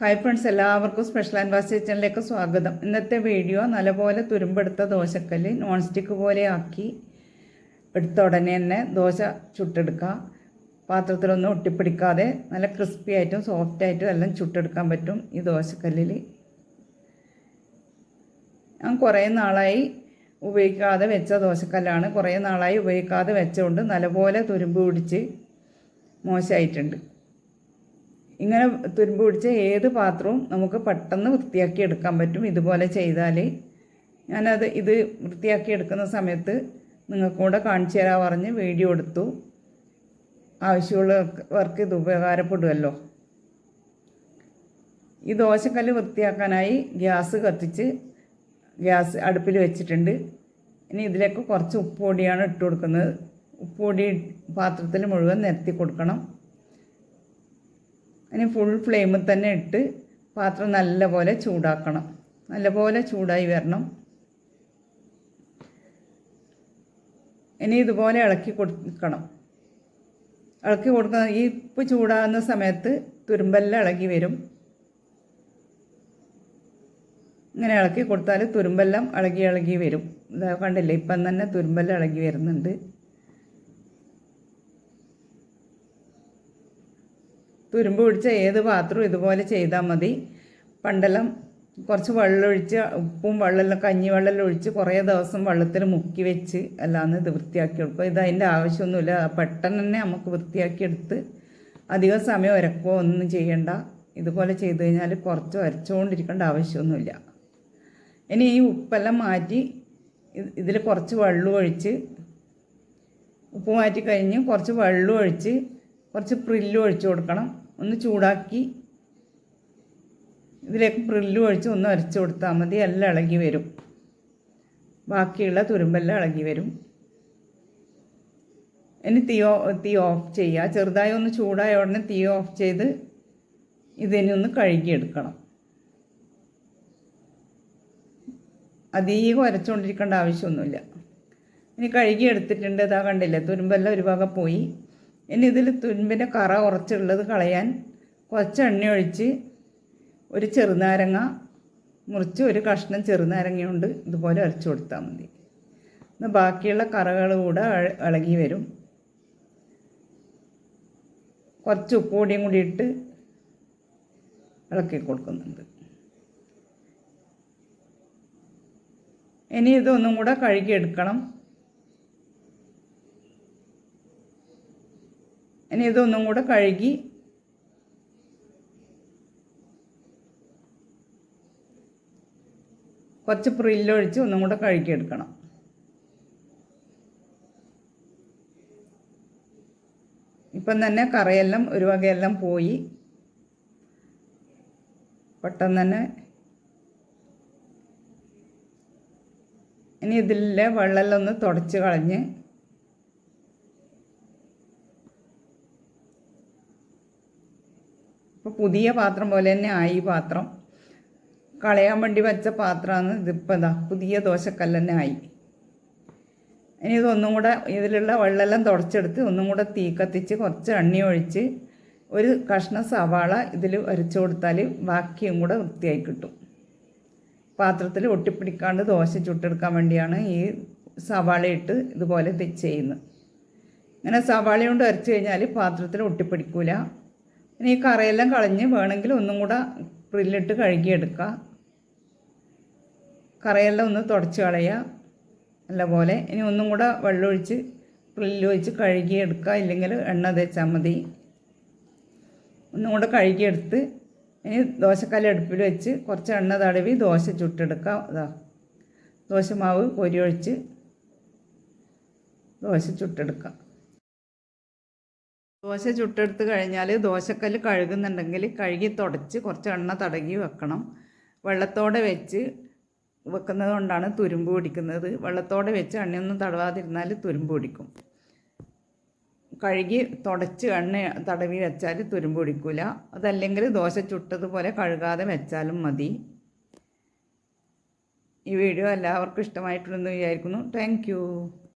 Hi friends എല്ലാവർക്കും special and വാസ് കിച്ചണിലേക്ക് സ്വാഗതം. ഇന്നത്തെ വീഡിയോ നല്ലപോലെ തുരുമ്പെടുത്ത ദോശക്കല്ല് നോൺ സ്റ്റിക്ക് പോലെ ആക്കി എടുത്ത ഉടനെ തന്നെ ദോശ ചുട്ടെടുക്കുക. പാത്രത്തിലൊന്നും ഒട്ടിപ്പിടിക്കാതെ നല്ല ക്രിസ്പി ആയിട്ടും സോഫ്റ്റ് ആയിട്ടും എല്ലാം ചുട്ടെടുക്കാൻ പറ്റും ഈ ദോശക്കല്ലിൽ ഞാൻ കുറേ നാളായി ഉപയോഗിക്കാതെ വെച്ച ദോശക്കല്ലാണ്. കുറേ നാളായി ഉപയോഗിക്കാതെ വെച്ചുകൊണ്ട് നല്ലപോലെ തുരുമ്പ് പിടിച്ച് മോശമായിട്ടുണ്ട് ഇങ്ങനെ തുരുമ്പ് പിടിച്ച ഏത് പാത്രവും നമുക്ക് പെട്ടെന്ന് വൃത്തിയാക്കി എടുക്കാൻ പറ്റും. ഇതുപോലെ ചെയ്താൽ ഞാനത് ഇത് വൃത്തിയാക്കി എടുക്കുന്ന സമയത്ത് നിങ്ങൾക്കൂടെ കൂടെ കാണിച്ചു തരാൻ പറഞ്ഞ് വീഡിയോ എടുത്തു. ആവശ്യമുള്ളവർക്ക് ഇത് ഉപകാരപ്പെടുമല്ലോ ഈ ദോശക്കല്ല് വൃത്തിയാക്കാനായി ഗ്യാസ് കത്തിച്ച് ഗ്യാസ് അടുപ്പിൽ വെച്ചിട്ടുണ്ട്. ഇനി ഇതിലേക്ക് കുറച്ച് ഉപ്പ് പൊടിയാണ് ഇട്ട് കൊടുക്കുന്നത്. ഉപ്പ് പൊടി പാത്രത്തിൽ മുഴുവൻ നിരത്തി കൊടുക്കണം. ഇനി ഫുൾ ഫ്ലെയിമിൽ തന്നെ ഇട്ട് പാത്രം നല്ലപോലെ ചൂടാക്കണം. നല്ലപോലെ ചൂടായി വരണം. ഇനി ഇതുപോലെ ഇളക്കി കൊടുക്കണം. ഇളക്കി കൊടുക്കുന്ന ഈ ഉപ്പ് ചൂടാകുന്ന സമയത്ത് തുരുമ്പെല്ലാം ഇളകി വരും. ഇങ്ങനെ ഇളക്കി കൊടുത്താൽ തുരുമ്പെല്ലാം ഇളകി ഇളകി വരും. കണ്ടില്ലേ ഇപ്പം തന്നെ തുരുമ്പെല്ലാം ഇളകി വരുന്നുണ്ട്. തുരുമ്പ് പിടിച്ച ഏത് പാത്രവും ഇതുപോലെ ചെയ്താൽ മതി. പണ്ടെല്ലാം കുറച്ച് വെള്ളമൊഴിച്ച് ഉപ്പും വെള്ളമെല്ലാം കഞ്ഞി വെള്ളമെല്ലാം ഒഴിച്ച് കുറേ ദിവസം വെള്ളത്തിൽ മുക്കി വെച്ച് അല്ലാന്ന് ഇത് വൃത്തിയാക്കി കൊടുക്കും. ഇത് അതിന്റെ ആവശ്യമൊന്നുമില്ല. പെട്ടെന്ന് തന്നെ നമുക്ക് വൃത്തിയാക്കിയെടുത്ത് അധികം സമയം ഉരക്കോ ഒന്നും ചെയ്യണ്ട. ഇതുപോലെ ചെയ്ത് കഴിഞ്ഞാൽ കുറച്ച് ഉരച്ചുകൊണ്ടിരിക്കേണ്ട ആവശ്യമൊന്നുമില്ല. ഇനി ഈ ഉപ്പെല്ലാം മാറ്റി ഇതിൽ കുറച്ച് വെള്ളം ഒഴിച്ച് ഉപ്പ് മാറ്റി കഴിഞ്ഞ് കുറച്ച് വെള്ളം ഒഴിച്ച് കുറച്ച് പ്രില്ല് ഒഴിച്ചു കൊടുക്കണം. ഒന്ന് ചൂടാക്കി ഇതിലേക്ക് പ്രില്ല് ഒഴിച്ച് ഒന്ന് അരച്ചു കൊടുത്താൽ മതി. എല്ലാം ഇളകി വരും. ബാക്കിയുള്ള തുരുമ്പെല്ലാം ഇളകി വരും. ഇനി തീ തീ ഓഫ് ചെയ്യുക ചെറുതായി ഒന്ന് ചൂടായ ഉടനെ തീ ഓഫ് ചെയ്ത് ഇതിനെ ഒന്ന് കഴുകിയെടുക്കണം. അധികം അരച്ചുകൊണ്ടിരിക്കേണ്ട ആവശ്യമൊന്നുമില്ല. ഇനി കഴുകി എടുത്തിട്ടുണ്ട് ഇതാ കണ്ടില്ലേ? തുരുമ്പെല്ലാം ഒരു ഭാഗം പോയി. ഇനി ഇതിൽ തുമ്പിന്റെ കറ കുറച്ചുള്ളത് കളയാൻ കുറച്ച് എണ്ണ ഒഴിച്ച് ഒരു ചെറുനാരങ്ങ മുറിച്ച് ഒരു കഷ്ണം ചെറുനാരങ്ങ കൊണ്ട് ഇതുപോലെ അരച്ചു കൊടുത്താൽ മതി. എന്നാൽ ബാക്കിയുള്ള കറകൾ കൂടെ ഇളകി വരും. കുറച്ച് ഉപ്പ് പൊടിയും കൂടി ഇട്ട് ഇളക്കി കൊടുക്കുന്നുണ്ട്. ഇനി ഇതൊന്നും കൂടെ കഴുകിയെടുക്കണം. ഇനി ഇതൊന്നും കൂടെ കഴുകി കുറച്ച് പ്രില്ലൊഴിച്ച് ഒന്നും കൂടെ കഴുകിയെടുക്കണം. ഇപ്പം തന്നെ കറയെല്ലാം ഒരു വകയെല്ലാം പോയി. പെട്ടെന്ന് തന്നെ ഇനി ഇതിലെ വെള്ളമെല്ലാം ഒന്ന് തുടച്ച് കളഞ്ഞ് ഇപ്പോൾ പുതിയ പാത്രം പോലെ തന്നെ ആയി പാത്രം. കളയാൻ വേണ്ടി വെച്ച പാത്രമാണ് ഇതിപ്പോൾ ഇതാ പുതിയ ദോശക്കല്ല് തന്നെ ആയി. ഇനി ഇതൊന്നും കൂടെ ഇതിലുള്ള വെള്ളമെല്ലാം തുടച്ചെടുത്ത് ഒന്നും കൂടെ തീ കത്തിച്ച് കുറച്ച് എണ്ണ ഒഴിച്ച് ഒരു കഷ്ണം സവാള ഇതിൽ അരച്ചു കൊടുത്താൽ ബാക്കിയും കൂടെ വൃത്തിയായി കിട്ടും. പാത്രത്തിൽ ഒട്ടിപ്പിടിക്കാണ്ട് ദോശ ചുട്ടെടുക്കാൻ വേണ്ടിയാണ് ഈ സവാള ഇട്ട് ഇതുപോലെ ചെയ്യുന്നത്. ഇങ്ങനെ സവാള കൊണ്ട് അരച്ച് കഴിഞ്ഞാൽ പാത്രത്തിൽ ഒട്ടിപ്പിടിക്കില്ല ഇനി ഈ കറയെല്ലാം കളഞ്ഞ് വേണമെങ്കിൽ ഒന്നും കൂടെ പ്രില്ലിട്ട് കഴുകിയെടുക്കുക. കറയെല്ലാം ഒന്ന് തുടച്ച് കളയുക. നല്ല പോലെ ഇനി ഒന്നും കൂടെ വെള്ളമൊഴിച്ച് പ്രില്ലൊഴിച്ച് കഴുകിയെടുക്കുക. ഇല്ലെങ്കിൽ എണ്ണ തേച്ചാൽ മതി. ഒന്നും കൂടെ കഴുകിയെടുത്ത് ഇനി ദോശക്കല്ല് അടുപ്പിൽ വെച്ച് കുറച്ച് എണ്ണ തടവി ദോശ ചുട്ടെടുക്കുക. അതാ ദോശമാവ് പൊരിയൊഴിച്ച് ദോശ ചുട്ടെടുക്കുക. ദോശ ചുട്ടെടുത്ത് കഴിഞ്ഞാൽ ദോശക്കല്ല് കഴുകുന്നുണ്ടെങ്കിൽ കഴുകി തുടച്ച് കുറച്ച് എണ്ണ തടകി വെക്കണം. വെള്ളത്തോടെ വെച്ച് വെക്കുന്നത് കൊണ്ടാണ് തുരുമ്പ് പിടിക്കുന്നത്. വെള്ളത്തോടെ വെച്ച് എണ്ണയൊന്നും തടവാതിരുന്നാൽ തുരുമ്പ് പിടിക്കും. കഴുകി തുടച്ച് എണ്ണ തടവി വെച്ചാൽ തുരുമ്പ് പിടിക്കില്ല അതല്ലെങ്കിൽ ദോശ ചുട്ടതുപോലെ കഴുകാതെ വെച്ചാലും മതി. ഈ വീഡിയോ എല്ലാവർക്കും ഇഷ്ടമായിട്ടുണ്ടെന്ന് വിചാരിക്കുന്നു. താങ്ക്